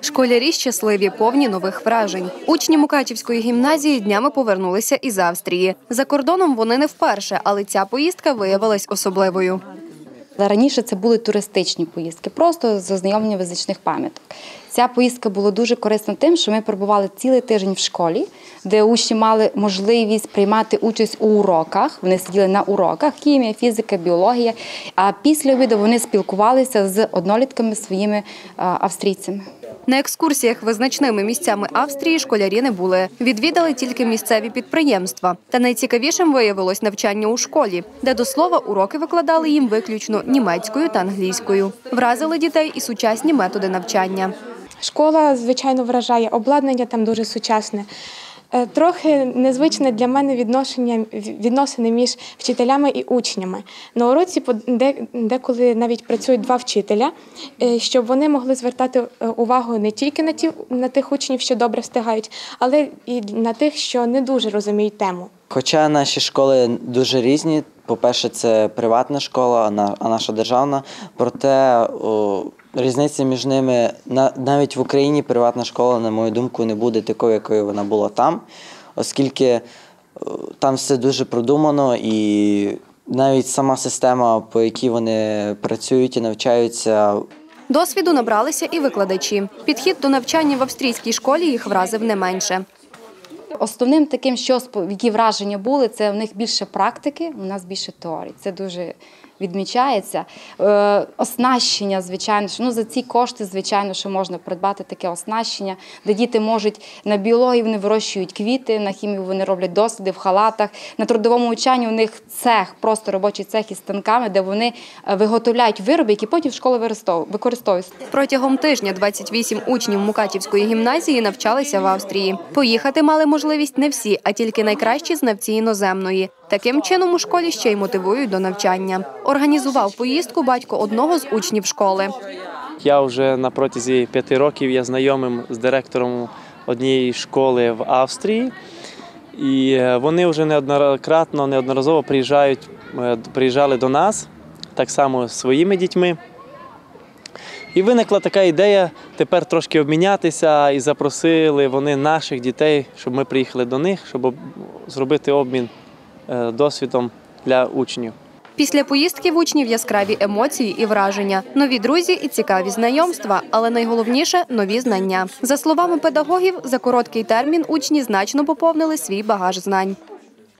Школярі щасливі, повні нових вражень. Учні Мукачівської гімназії днями повернулися із Австрії. За кордоном вони не вперше, але ця поїздка виявилась особливою. Раніше це були туристичні поїздки, просто з ознайомлення визначних пам'яток. Ця поїздка була дуже корисна тим, що ми перебували цілий тиждень в школі, де учні мали можливість приймати участь у уроках. Вони сиділи на уроках хімія, фізика, біологія. А після обіду вони спілкувалися з однолітками своїми австрійцями. На екскурсіях визначними місцями Австрії школярі не були. Відвідали тільки місцеві підприємства. Та найцікавішим виявилось навчання у школі, де до слова уроки викладали їм виключно німецькою та англійською. Вразили дітей і сучасні методи навчання. Школа, звичайно, вражає. Обладнання там дуже сучасне. Е, Трохи незвичне для мене відношення відносини між вчителями і учнями. На уроці по- деколи навіть працюють два вчителя, е, щоб вони могли звертати е, увагу не тільки на ті на тих учнів, що добре встигають, але і на тих, що не дуже розуміють тему. Хоча наші школи дуже різні. По-перше, це приватна школа, а на- а наша державна. Проте різниця між ними на- навіть в Україні приватна школа, на мою думку, не буде такою, якою вона була там, оскільки там все дуже продумано і навіть сама система, по якій вони працюють і навчаються, Досвіду набралися і викладачі. Підхід до навчання в австрійській школі їх вразив не менше. Основним таким, що спо- які враження були, це в них більше практики, у нас більше теорії. Це дуже відмічається. Е, оснащення, звичайно, що ну за ці кошти, звичайно, що можна придбати таке оснащення, де діти можуть на біології вони вирощують квіти, на хімію вони роблять досліди в халатах. На трудовому навчанні у них цех, просто робочий цех із станками, де вони е, виготовляють вироби, які потім в використов- використовують. Протягом тижня 28 учнів Мукачівської гімназії навчалися в Австрії. Поїхати мали можливість не всі, а тільки найкращі знавці іноземної. Таким чином у школі ще й мотивують до навчання. Організував поїздку батько одного з учнів школи. Я вже на протязі п'яти років є знайомим з директором однієї школи в Австрії. І е, вони вже неоднократно, неодноразово приїжджають, е, приїжджали до нас, так само з своїми дітьми. І виникла така ідея тепер трошки обмінятися і запросили вони наших дітей, щоб ми приїхали до них, щоб зробити обмін досвідом для учнів. Після поїздки в учнів яскраві емоції і враження, нові друзі і цікаві знайомства, але найголовніше нові знання. За словами педагогів, за короткий термін учні значно поповнили свій багаж знань.